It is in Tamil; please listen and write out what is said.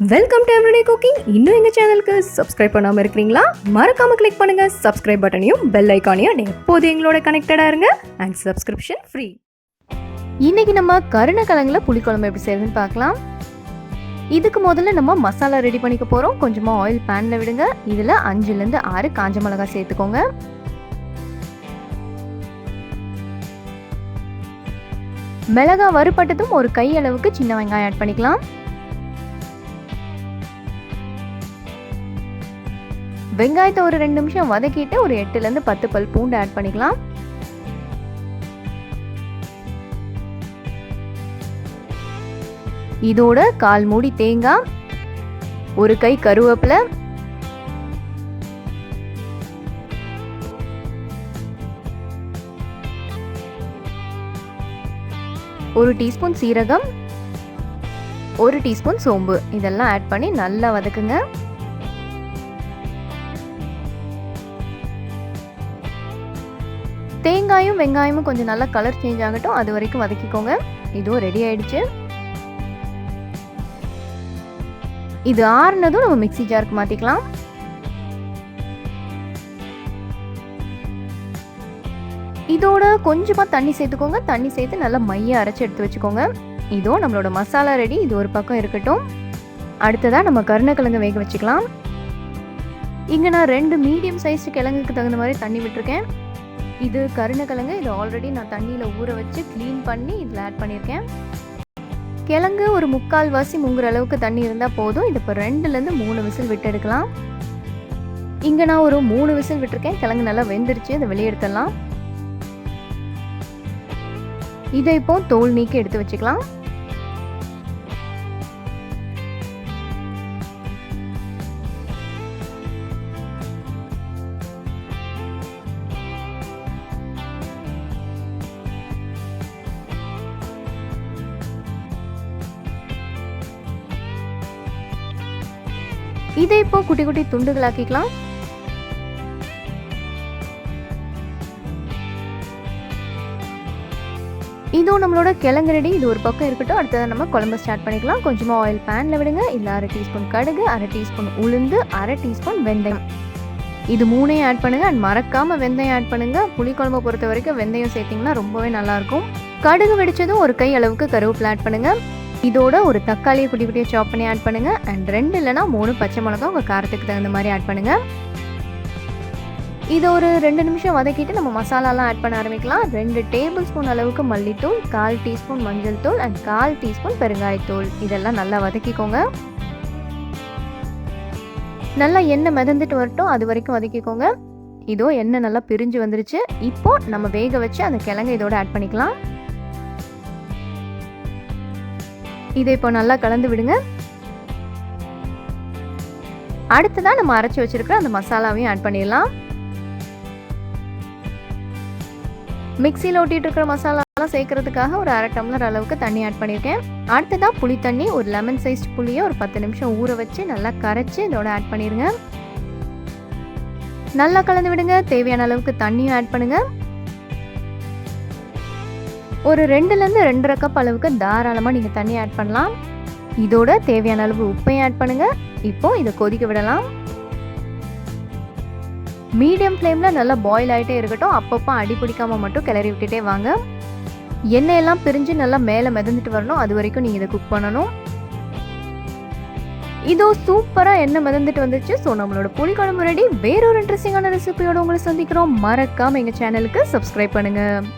வெல்கம் டு எவ்ரிடே குக்கிங் இன்னும் எங்கள் சேனலுக்கு சப்ஸ்கிரைப் பண்ணாமல் இருக்கிறீங்களா? மறக்காமல் கிளிக் பண்ணுங்கள் சப்ஸ்கிரைப் பட்டனையும் பெல் ஐக்கானையும் எப்போது எங்களோட கனெக்டடாக இருங்க. அண்ட் சப்ஸ்கிரிப்ஷன் ஃப்ரீ இன்னைக்கு நம்ம கருணக்கிழங்குல புளிக்குழம்பு எப்படி செய்யறதுன்னு பார்க்கலாம். இதுக்கு முதல்ல நம்ம மசாலா ரெடி பண்ணிக்க போகிறோம் கொஞ்சமாக ஆயில் பேனில் விடுங்க. இதில் அஞ்சுலேருந்து ஆறு காஞ்ச மிளகாய் சேர்த்துக்கோங்க. மிளகாய் வறுபட்டதும் ஒரு கை அளவுக்கு சின்ன வெங்காயம் ஆட் பண்ணிக்கலாம். வெங்காயத்தை ஒரு ரெண்டு நிமிஷம் வதக்கிட்டு ஒரு எட்டுலேருந்து பத்து பல் பூண்டு ஆட் பண்ணிக்கலாம். இதோட கால் மூடி தேங்காய் ஒரு கை கருவேப்பிலை ஒரு டீஸ்பூன் சீரகம் ஒரு டீஸ்பூன் சோம்பு. இதெல்லாம் ஆட் பண்ணி நல்லா வதக்குங்க. தேங்காயும் வெங்காயமும் கொஞ்சம் நல்லா கலர் சேஞ்ச் ஆகட்டும். அது வரைக்கும் வதக்கிக்கோங்க. இதுவும் ரெடி ஆயிடுச்சு. இது ஆறுனதும் நம்ம மிக்ஸி ஜாருக்கு மாற்றிக்கலாம் இதோட கொஞ்சமாக தண்ணி சேர்த்துக்கோங்க. தண்ணி சேர்த்து நல்லா மைய அரைச்சி எடுத்து வச்சுக்கோங்க. இதோ நம்மளோட மசாலா ரெடி இது ஒரு பக்கம் இருக்கட்டும். அடுத்ததாக நம்ம கருணக்கிழங்கு வேக வச்சுக்கலாம். இங்கே நான் ரெண்டு மீடியம் சைஸ் கிழங்குக்கு தகுந்த மாதிரி தண்ணி விட்டுருக்கேன். இது கருணக்கிழங்கு. இது ஆல்ரெடி நான் தண்ணியில் ஊற வச்சு க்ளீன் பண்ணி இதில் ஆட் பண்ணியிருக்கேன் கிழங்கு ஒரு முக்கால் வாசி முங்குற அளவுக்கு தண்ணி இருந்தால் போதும். இது இப்போ ரெண்டுலேருந்து மூணு விசில் விட்டு எடுக்கலாம். இங்கே நான் ஒரு மூணு விசில் விட்டுருக்கேன். கிழங்கு நல்லா வெந்துருச்சு. அதை வெளியெடுத்துடலாம் இதை இப்போ தோல் நீக்கி எடுத்து வச்சுக்கலாம். இதை இப்போ குட்டி குட்டி துண்டுகளாக்கிக்கலாம். இதுவும் நம்மளோட கிழங்கு ரெடி. இது ஒரு பக்கம் இருக்கட்டும். அடுத்தது நம்ம குழம்பு ஸ்டார்ட் பண்ணிக்கலாம். கொஞ்சமாக ஆயில் பேனில் விடுங்க. இல்லை அரை டீஸ்பூன் கடுகு அரை டீஸ்பூன் உளுந்து அரை டீஸ்பூன் வெந்தயம். இது மூணையும் ஆட் பண்ணுங்கள் அண்ட் மறக்காமல் வெந்தயம் ஆட் பண்ணுங்கள் புளிக்குழம்பை பொறுத்த வரைக்கும் வெந்தயம் சேர்த்திங்கன்னா ரொம்பவே நல்லாயிருக்கும் கடுகு வெடிச்சதும் ஒரு கை அளவுக்கு கருவேப்பிலை ஆட் பண்ணுங்கள் இதோட ஒரு தக்காளியை குட்டி குட்டியாக சாப் பண்ணி ஆட் பண்ணுங்க. அண்ட் ரெண்டு இல்லைனா மூணு பச்சை மிளகா உங்கள் காரத்துக்கு தகுந்த மாதிரி ஆட் பண்ணுங்க. இதை ஒரு ரெண்டு நிமிஷம் வதக்கிட்டு நம்ம மசாலாலாம் ஆட் பண்ண ஆரம்பிக்கலாம். ரெண்டு டேபிள் ஸ்பூன் அளவுக்கு மல்லித்தூள் கால் டீஸ்பூன் மஞ்சள் தூள் அண்ட் கால் டீஸ்பூன் பெருங்காயத்தூள் இதெல்லாம் நல்லா வதக்கிக்கோங்க. நல்லா எண்ணெய் மிதந்துட்டு வரட்டும். அது வரைக்கும் வதக்கிக்கோங்க. இதோ எண்ணெய் நல்லா பிரிஞ்சு வந்துருச்சு. இப்போ நம்ம வேக வச்சு அந்த கிழங்கு இதோட ஆட் பண்ணிக்கலாம். இதை இப்போ நல்லா கலந்து விடுங்க. அடுத்ததான் நம்ம அரைச்சி வச்சிருக்கிற அந்த மசாலாவையும் ஆட் பண்ணிடலாம். மிக்சியில் ஓட்டிட்டு இருக்கிற மசாலாலாம் சேர்க்கறதுக்காக ஒரு அரை டம்ளர் அளவுக்கு தண்ணி ஆட் பண்ணியிருக்கேன். அடுத்ததாக புளி தண்ணி ஒரு லெமன் சைஸ் புளியை ஒரு பத்து நிமிஷம் ஊற வச்சு நல்லா கரைச்சி இதோட ஆட் பண்ணிடுங்க நல்லா கலந்து விடுங்க. தேவையான அளவுக்கு தண்ணியும் ஆட் பண்ணுங்க. ஒரு ரெண்டுலேருந்து ரெண்டரை கப் அளவுக்கு தாராளமாக நீங்கள் தண்ணி ஆட் பண்ணலாம். இதோட தேவையான அளவு உப்பையும் ஆட் பண்ணுங்கள் இப்போ இதை கொதிக்க விடலாம். மீடியம் ஃப்ளேமில் நல்லா பாயில் ஆகிட்டே இருக்கட்டும். அப்பப்போ அடி பிடிக்காம மட்டும் கிளறி விட்டுட்டே வாங்க. எண்ணெயெல்லாம் பிரிஞ்சு நல்லா மேலே மிதந்துட்டு வரணும். அது வரைக்கும் நீங்கள் இதை குக் பண்ணணும். இதோ சூப்பராக எண்ணெய் மிதந்துட்டு வந்துச்சு. ஸோ நம்மளோட புளிக்குழம்பு ரெடி வேறொரு இன்ட்ரெஸ்டிங்கான ரெசிபியோட உங்களை சந்திக்கிறோம். மறக்காமல் எங்கள் சேனலுக்கு சப்ஸ்கிரைப் பண்ணுங்கள்